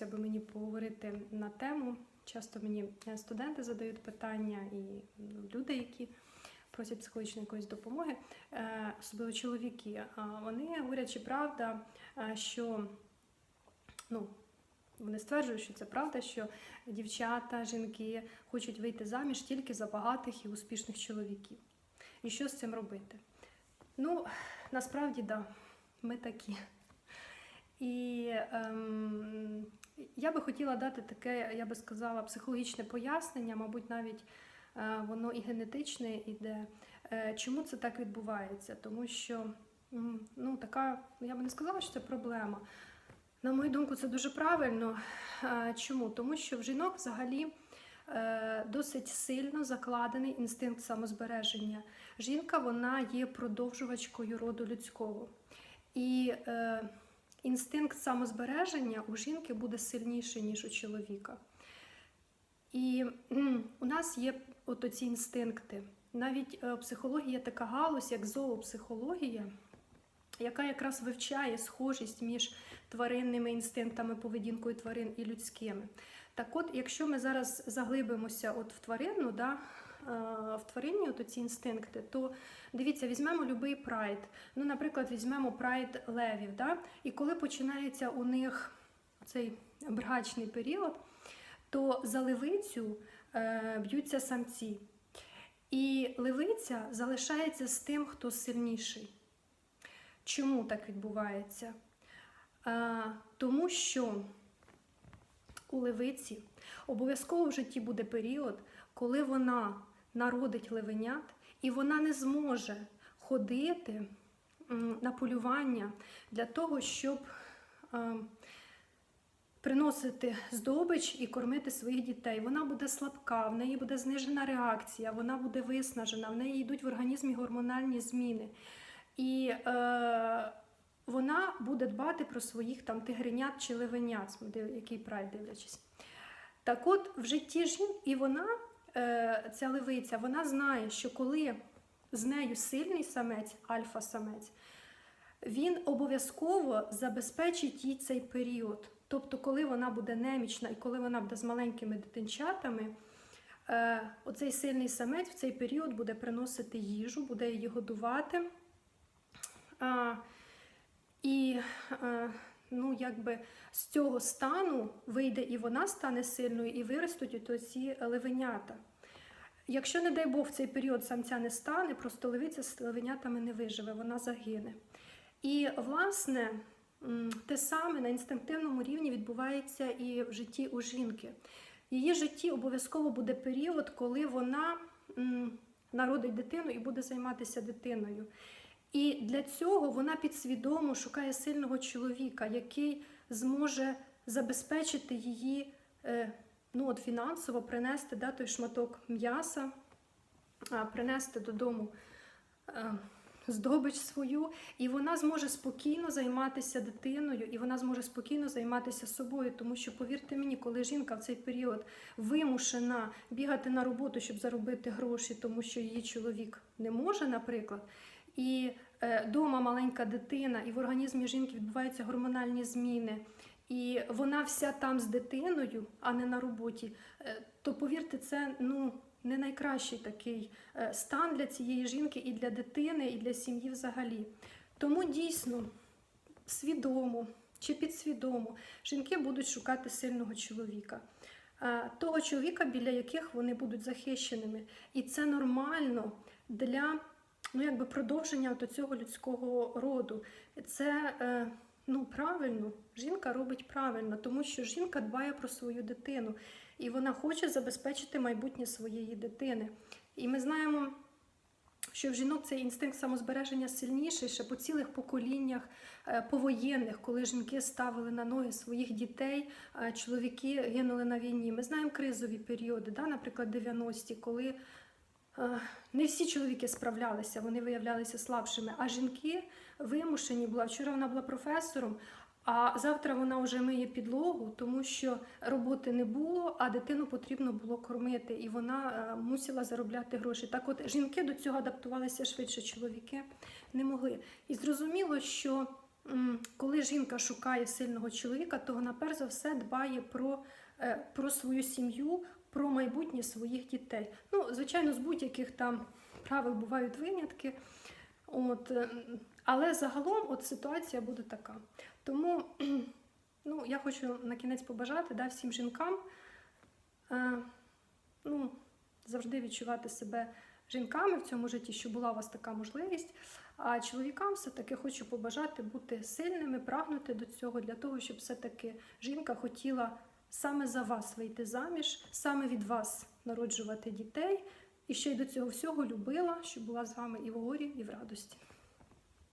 хотілося б мені поговорити на тему. Часто мені е, студенти задають питання і люди, які просять психологічної якоїсь допомоги, е, особливо чоловіки. Вони говорять, чи правда, е, що ну, вони стверджують, що це правда, що дівчата, жінки хочуть вийти заміж тільки за багатих і успішних чоловіків. І що з цим робити? Ну, насправді, да, ми такі. І ем, я би хотіла дати таке, я би сказала, психологічне пояснення, мабуть, навіть е, воно і генетичне іде. Е, чому це так відбувається? Тому що ну, така, я би не сказала, що це проблема. На мою думку, це дуже правильно. Е, Чому? Тому що в жінок взагалі е, досить сильно закладений інстинкт самозбереження. Жінка вона є продовжувачкою роду людського. І е, інстинкт самозбереження у жінки буде сильніший, ніж у чоловіка. І у нас є от оці інстинкти. Навіть е, є така галузь, як зоопсихологія, яка якраз вивчає схожість між тваринними інстинктами, поведінкою тварин і людськими. Так от, якщо ми зараз заглибимося от в тварину, да, в тварині от ці інстинкти, то дивіться, візьмемо будь-який прайд. Ну, наприклад, візьмемо прайд левів. Да, і коли починається у них цей брачний період, то за левицю е, б'ються самці. І левиця залишається з тим, хто сильніший. Чому так відбувається? А, тому що у левиці обов'язково в житті буде період, коли вона народить левенят, і вона не зможе ходити на полювання для того, щоб е, приносити здобич і кормити своїх дітей. Вона буде слабка, в неї буде знижена реакція, вона буде виснажена, в неї йдуть в організмі гормональні зміни. І е, вона буде дбати про своїх там тигренят чи левенят, який прайд дивлячись. Так от в житті жін, і вона, ця левиця, вона знає, що коли з нею сильний самець, альфа-самець, він обов'язково забезпечить їй цей період. Тобто, коли вона буде немічна і коли вона буде з маленькими дитинчатами, е, оцей сильний самець в цей період буде приносити їжу, буде її годувати. І е, ну, якби з цього стану вийде і вона стане сильною, і виростуть ці левенята. Якщо, не дай Бог, в цей період самця не стане, просто левиця з левенятами не виживе, вона загине. І, власне, те саме на інстинктивному рівні відбувається і в житті у жінки. Її житті обов'язково буде період, коли вона народить дитину і буде займатися дитиною. І для цього вона підсвідомо шукає сильного чоловіка, який зможе забезпечити її е, ну, от фінансово, принести да, той шматок м'яса, принести додому е, здобич свою, і вона зможе спокійно займатися дитиною, і вона зможе спокійно займатися собою. Тому що, повірте мені, коли жінка в цей період вимушена бігати на роботу, щоб заробити гроші, тому що її чоловік не може, наприклад. І е, дома маленька дитина, і в організмі жінки відбуваються гормональні зміни, і вона вся там з дитиною, а не на роботі, е, то повірте, це ну, не найкращий такий е, стан для цієї жінки і для дитини, і для сім'ї взагалі. Тому дійсно свідомо чи підсвідомо жінки будуть шукати сильного чоловіка. Е, Того чоловіка, біля яких вони будуть захищеними. І це нормально для ну, якби продовження от цього людського роду. Це е, ну, правильно, жінка робить правильно, тому що жінка дбає про свою дитину і вона хоче забезпечити майбутнє своєї дитини. І ми знаємо, що в жінок цей інстинкт самозбереження сильніший ще по цілих поколіннях е, повоєнних, коли жінки ставили на ноги своїх дітей, чоловіки гинули на війні. Ми знаємо кризові періоди, да, наприклад, 90-ті, коли не всі чоловіки справлялися, вони виявлялися слабшими, а жінки вимушені була. Вчора вона була професором, а завтра вона вже миє підлогу, тому що роботи не було, а дитину потрібно було кормити, і вона е, мусила заробляти гроші. Так от жінки до цього адаптувалися швидше, чоловіки не могли. І зрозуміло, що коли жінка шукає сильного чоловіка, то вона перш за все дбає про, е, про свою сім'ю, про майбутнє своїх дітей. Ну, звичайно, з будь-яких там правил бувають винятки. От, е, але загалом от ситуація буде така. Тому ну, я хочу на кінець побажати да, всім жінкам е, ну, завжди відчувати себе жінками в цьому житті, щоб була у вас така можливість. А чоловікам все-таки хочу побажати бути сильними, прагнути до цього, для того, щоб все-таки жінка хотіла саме за вас вийти заміж, саме від вас народжувати дітей, і ще й до цього всього любила, щоб була з вами і в горі, і в радості.